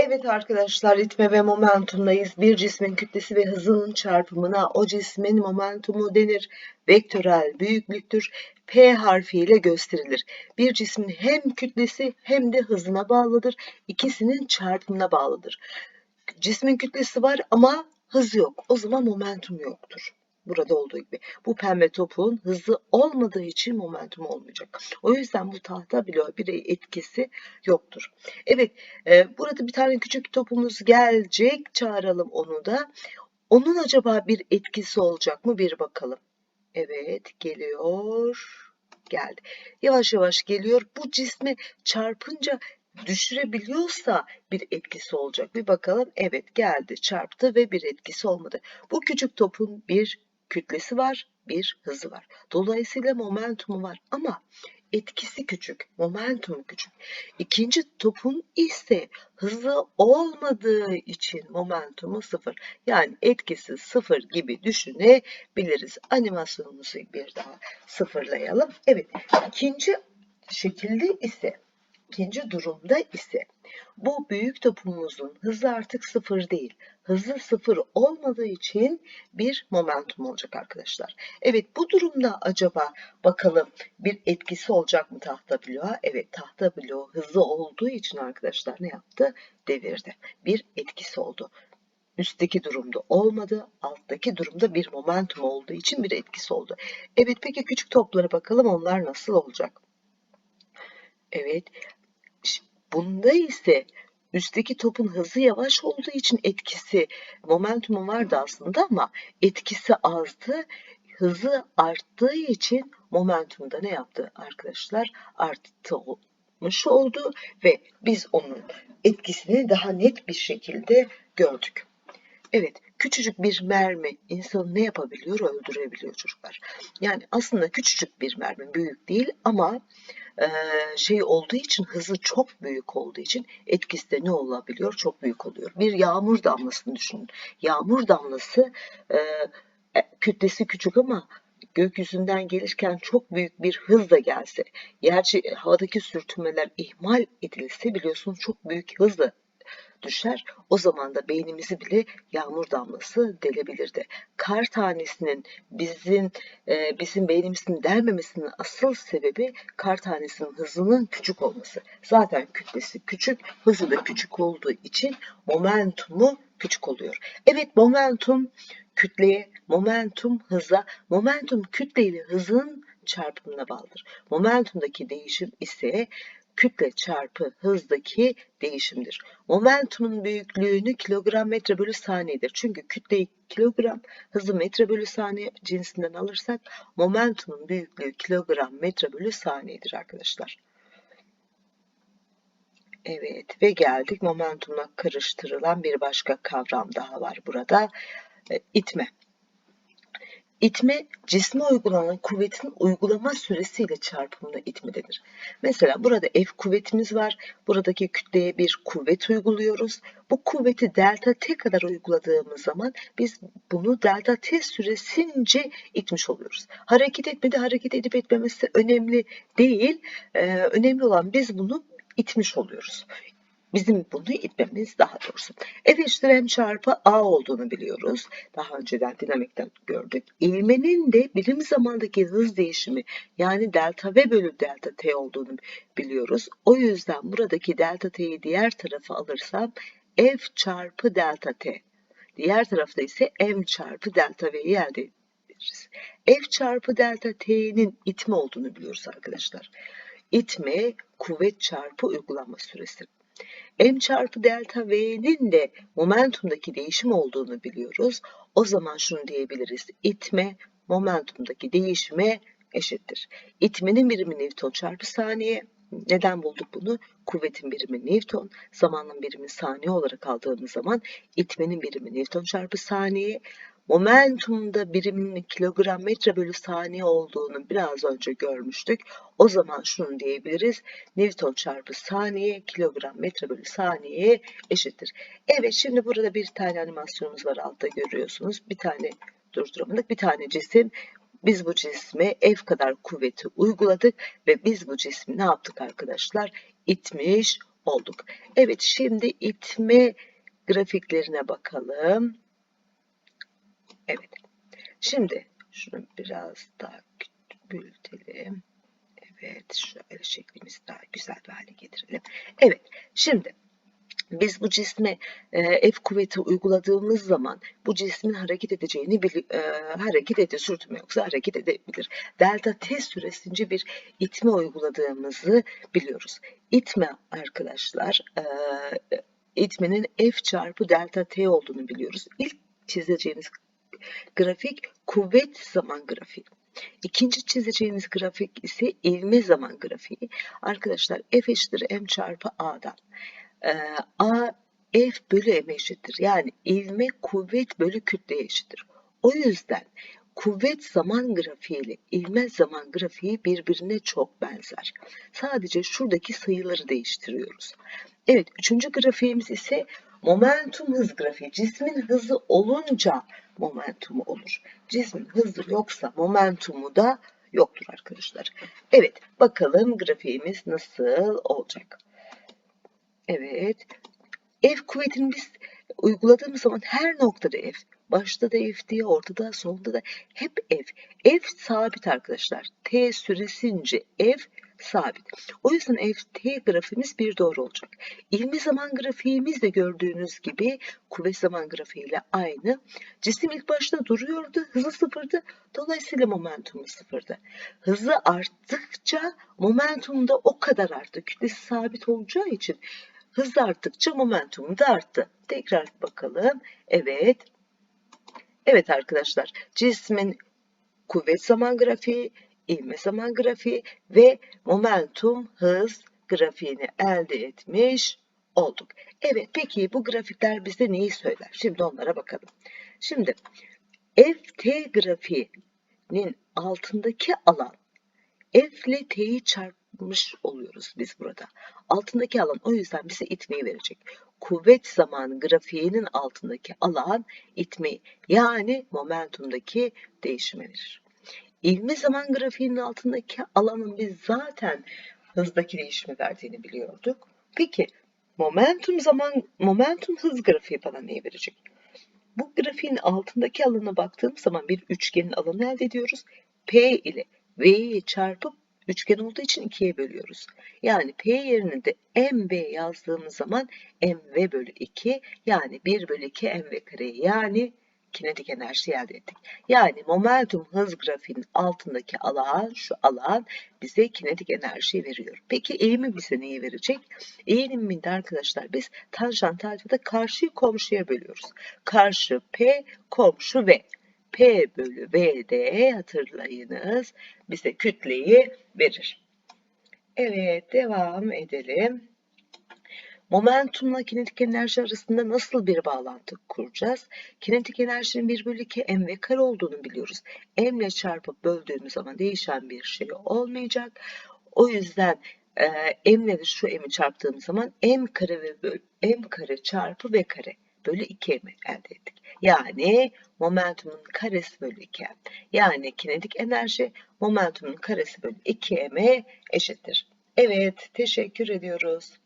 Evet arkadaşlar itme ve momentumdayız. Bir cismin kütlesi ve hızının çarpımına o cismin momentumu denir. Vektörel büyüklüktür. P harfiyle gösterilir. Bir cismin hem kütlesi hem de hızına bağlıdır. İkisinin çarpımına bağlıdır. Cismin kütlesi var ama hız yok. O zaman momentum yoktur. Burada olduğu gibi. Bu pembe topun hızı olmadığı için momentum olmayacak. O yüzden bu tahta bloğa bir etkisi yoktur. Evet, e, burada bir tane küçük topumuz gelecek. Çağıralım onu da. Onun acaba bir etkisi olacak mı? Bir bakalım. Evet, geliyor. Geldi. Yavaş yavaş geliyor. Bu cismi çarpınca düşürebiliyorsa bir etkisi olacak. Bir bakalım. Evet geldi, çarptı ve bir etkisi olmadı. Bu küçük topun bir kütlesi var, bir hızı var. Dolayısıyla momentumu var ama etkisi küçük, momentum küçük. İkinci topun ise hızı olmadığı için momentumu sıfır. Yani etkisi sıfır gibi düşünebiliriz. Animasyonumuzu bir daha sıfırlayalım. Evet, ikinci şekilde ise İkinci durumda ise bu büyük topumuzun hızı artık sıfır değil. Hızı sıfır olmadığı için bir momentum olacak arkadaşlar. Evet bu durumda acaba bakalım bir etkisi olacak mı tahta bloğa? Evet tahta bloğu hızlı olduğu için arkadaşlar ne yaptı? Devirdi. Bir etkisi oldu. Üstteki durumda olmadı, alttaki durumda bir momentum olduğu için bir etkisi oldu. Evet peki küçük toplara bakalım onlar nasıl olacak? Evet, Bunda ise üstteki topun hızı yavaş olduğu için etkisi, momentumu vardı aslında ama etkisi azdı. Hızı arttığı için momentum da ne yaptı arkadaşlar? Artmış oldu ve biz onun etkisini daha net bir şekilde gördük. Evet, küçücük bir mermi insanı ne yapabiliyor? Öldürebiliyor çocuklar. Yani aslında küçücük bir mermi, büyük değil ama şey olduğu için hızı çok büyük olduğu için etkisi de ne olabiliyor? Çok büyük oluyor. Bir yağmur damlasını düşünün. Yağmur damlası e, kütlesi küçük ama gökyüzünden gelirken çok büyük bir hızla gelse, gerçi havadaki sürtünmeler ihmal edilse biliyorsunuz çok büyük hızla düşer. O zaman da beynimizi bile yağmur damlası delebilirdi. Kar tanesinin bizim e, bizim beynimizin delmemesinin asıl sebebi kar tanesinin hızının küçük olması. Zaten kütlesi küçük, hızı da küçük olduğu için momentumu küçük oluyor. Evet momentum kütleye, momentum hıza, momentum kütle ile hızın çarpımına bağlıdır. Momentumdaki değişim ise kütle çarpı hızdaki değişimdir. Momentumun büyüklüğünü kilogram metre bölü saniyedir. Çünkü kütleyi kilogram, hızı metre bölü saniye cinsinden alırsak momentumun büyüklüğü kilogram metre bölü saniyedir arkadaşlar. Evet ve geldik momentumla karıştırılan bir başka kavram daha var burada. E, itme. İtme cisme uygulanan kuvvetin uygulama süresiyle çarpımına itme denir. Mesela burada F kuvvetimiz var. Buradaki kütleye bir kuvvet uyguluyoruz. Bu kuvveti delta t kadar uyguladığımız zaman biz bunu delta t süresince itmiş oluyoruz. Hareket etmedi, hareket edip etmemesi önemli değil. Ee, önemli olan biz bunu itmiş oluyoruz. Bizim bunu itmemiz daha doğrusu. F eşittir çarpı a olduğunu biliyoruz. Daha önceden dinamikten gördük. İlmenin de birim zamandaki hız değişimi yani delta v bölü delta t olduğunu biliyoruz. O yüzden buradaki delta t'yi diğer tarafa alırsam f çarpı delta t. Diğer tarafta ise m çarpı delta v'yi elde ederiz. F çarpı delta t'nin itme olduğunu biliyoruz arkadaşlar. İtme kuvvet çarpı uygulanma süresi m çarpı delta v'nin de momentumdaki değişim olduğunu biliyoruz. O zaman şunu diyebiliriz. İtme momentumdaki değişime eşittir. İtmenin birimi Newton çarpı saniye. Neden bulduk bunu? Kuvvetin birimi Newton, zamanın birimi saniye olarak aldığımız zaman itmenin birimi Newton çarpı saniye, momentumda biriminin kilogram metre bölü saniye olduğunu biraz önce görmüştük. O zaman şunu diyebiliriz. Newton çarpı saniye kilogram metre bölü saniyeye eşittir. Evet şimdi burada bir tane animasyonumuz var altta görüyorsunuz. Bir tane durduramadık. Bir tane cisim biz bu cisme F kadar kuvveti uyguladık ve biz bu cismi ne yaptık arkadaşlar? İtmiş olduk. Evet şimdi itme grafiklerine bakalım. Evet. Şimdi şunu biraz daha büyütelim. Evet şöyle şeklimizi daha güzel bir hale getirelim. Evet şimdi biz bu cisme e, F kuvveti uyguladığımız zaman bu cismin hareket edeceğini bili- e, hareket ede sürtünme yoksa hareket edebilir. Delta t süresince bir itme uyguladığımızı biliyoruz. İtme arkadaşlar e, itmenin F çarpı delta t olduğunu biliyoruz. İlk çizeceğimiz grafik kuvvet zaman grafiği. İkinci çizeceğiniz grafik ise ivme zaman grafiği. Arkadaşlar F eşittir m çarpı a'dan. Ee, a F bölü m eşittir. Yani ivme kuvvet bölü kütleye eşittir. O yüzden kuvvet zaman grafiği ile ivme zaman grafiği birbirine çok benzer. Sadece şuradaki sayıları değiştiriyoruz. Evet, üçüncü grafiğimiz ise momentum hız grafiği. Cismin hızı olunca momentumu olur. Cismin hızı yoksa momentumu da yoktur arkadaşlar. Evet, bakalım grafiğimiz nasıl olacak. Evet, F kuvvetini biz uyguladığımız zaman her noktada F. Başta da F diye, ortada, sonunda da hep F. F sabit arkadaşlar. T süresince F sabit. O yüzden F T grafiğimiz bir doğru olacak. İlmi zaman grafiğimiz de gördüğünüz gibi kuvvet zaman grafiğiyle aynı. Cisim ilk başta duruyordu, hızı sıfırdı. Dolayısıyla momentumu sıfırdı. Hızı arttıkça momentum da o kadar arttı. Kütlesi sabit olacağı için hız arttıkça momentum da arttı. Tekrar bakalım. Evet. Evet arkadaşlar cismin kuvvet zaman grafiği, ivme zaman grafiği ve momentum hız grafiğini elde etmiş olduk. Evet peki bu grafikler bize neyi söyler? Şimdi onlara bakalım. Şimdi ft grafiğinin altındaki alan f ile t'yi çarpmış oluyoruz biz burada. Altındaki alan o yüzden bize itmeyi verecek. Kuvvet zaman grafiğinin altındaki alan itmeyi yani momentumdaki değişimi verir. İlmi zaman grafiğinin altındaki alanın biz zaten hızdaki değişimi verdiğini biliyorduk. Peki momentum zaman momentum hız grafiği bana neyi verecek? Bu grafiğin altındaki alana baktığım zaman bir üçgenin alanı elde ediyoruz. P ile V'yi çarpıp üçgen olduğu için ikiye bölüyoruz. Yani P yerine de MV yazdığımız zaman MV bölü 2 yani 1 bölü 2 MV kare yani kinetik enerji elde ettik. Yani momentum hız grafiğinin altındaki alan, şu alan bize kinetik enerji veriyor. Peki eğimi bize neyi verecek? Eğiliminde arkadaşlar biz tanjant alfada karşıyı komşuya bölüyoruz. Karşı P, komşu V. P bölü V'de hatırlayınız bize kütleyi verir. Evet devam edelim. Momentumla kinetik enerji arasında nasıl bir bağlantı kuracağız? Kinetik enerjinin 1 bölü 2 m ve kare olduğunu biliyoruz. m ile çarpıp böldüğümüz zaman değişen bir şey olmayacak. O yüzden e, m ile şu m'i çarptığımız zaman m kare ve böl, m kare çarpı v kare bölü 2m'i elde ettik. Yani momentumun karesi bölü 2m. Yani kinetik enerji momentumun karesi bölü 2m'e eşittir. Evet, teşekkür ediyoruz.